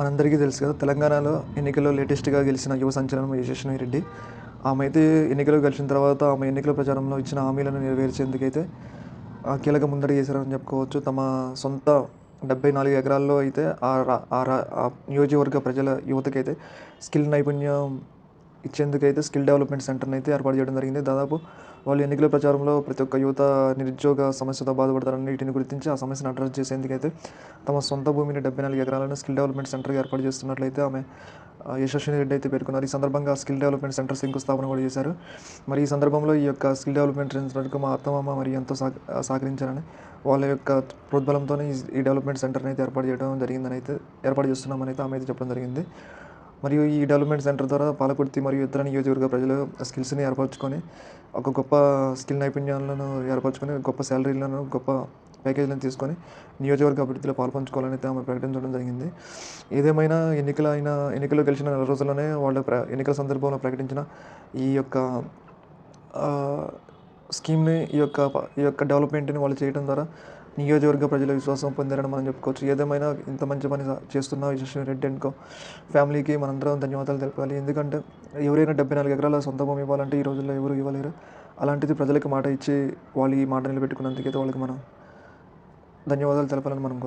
మనందరికీ తెలుసు కదా తెలంగాణలో ఎన్నికల్లో లేటెస్ట్గా గెలిచిన యువ సంచలనం యశస్వి రెడ్డి. ఆమె అయితే ఎన్నికలు గెలిచిన తర్వాత ఆమె ఎన్నికల ప్రచారంలో ఇచ్చిన హామీలను నెరవేర్చేందుకైతే ఆ, కీలక ముందడి చేశారని చెప్పుకోవచ్చు. తమ సొంత డెబ్బై నాలుగు ఎకరాల్లో అయితే ఆ ఆ రా- ఆ నియోజకవర్గ ప్రజల యువతకైతే స్కిల్ నైపుణ్యం ఇచ్చేందుకైతే స్కిల్ డెవలప్మెంట్ సెంటర్ని అయితే ఏర్పాటు చేయడం జరిగింది. దాదాపు వాళ్ళు ఎన్నికల ప్రచారంలో ప్రతి ఒక్క యువత నిరుద్యోగ సమస్యతో బాధపడతారని వీటిని గుర్తించి ఆ సమస్యను అడ్రస్ చేసేందుకైతే తమ సొంత భూమిని డెబ్బై నాలుగు ఎకరాలను స్కిల్ డెవలప్మెంట్ సెంటర్గా ఏర్పాటు చేస్తున్నట్లయితే ఆమె యశస్విని రెడ్డి అయితే పేర్కొన్నారు. ఈ సందర్భంగా స్కిల్ డెవలప్మెంట్ సెంటర్ శంకుస్థాపన కూడా చేశారు. మరి ఈ సందర్భంలో ఈ యొక్క స్కిల్ డెవలప్మెంట్ సెంటర్కు మా అత్తమామ మరి ఎంతో సహ సహకరించారని వాళ్ళ యొక్క ప్రోద్బలంతోనే ఈ- ఈ డెవలప్మెంట్ సెంటర్ని అయితే ఏర్పాటు చేయడం జరిగిందని అయితే ఏర్పాటు చేస్తున్నామని అయితే ఆమె అయితే చెప్పడం జరిగింది. మరియు ఈ డెవలప్మెంట్ సెంటర్ ద్వారా పాలకుర్తి మరియు ఇతర నియోజకవర్గ ప్రజలు స్కిల్స్ని ఏర్పరచుకొని ఒక గొప్ప స్కిల్ నైపుణ్యాలను ఏర్పరచుకొని గొప్ప శాలరీలను గొప్ప ప్యాకేజీలను తీసుకొని నియోజకవర్గ అభివృద్ధిలో పాల్పంచుకోవాలని ఆమె ప్రకటించడం జరిగింది. ఏదేమైనా ఎన్నికల అయిన ఎన్నికలు గెలిచిన నెల రోజుల్లోనే వాళ్ళ ప్ర ఎన్నికల సందర్భంలో ప్రకటించిన ఈ యొక్క స్కీమ్ని ఈ యొక్క ఈ యొక్క డెవలప్మెంట్ని వాళ్ళు చేయడం ద్వారా నియోజకవర్గ ప్రజల విశ్వాసం పొందారని మనం చెప్పుకోవచ్చు. ఏదేమైనా ఇంత మంచి పని చేస్తున్న యశస్వి రెడ్డి అనుకో ఫ్యామిలీకి మనందరం ధన్యవాదాలు తెలపాలి. ఎందుకంటే ఎవరైనా డెబ్బై నాలుగు ఎకరాల సొంత భూమి ఇవ్వాలంటే ఈ రోజుల్లో ఎవరు ఇవ్వలేరు. అలాంటిది ప్రజలకు మాట ఇచ్చి వాళ్ళు ఈ మాట నిలబెట్టుకున్నందుకైతే వాళ్ళకి మనం ధన్యవాదాలు తెలపాలని మనం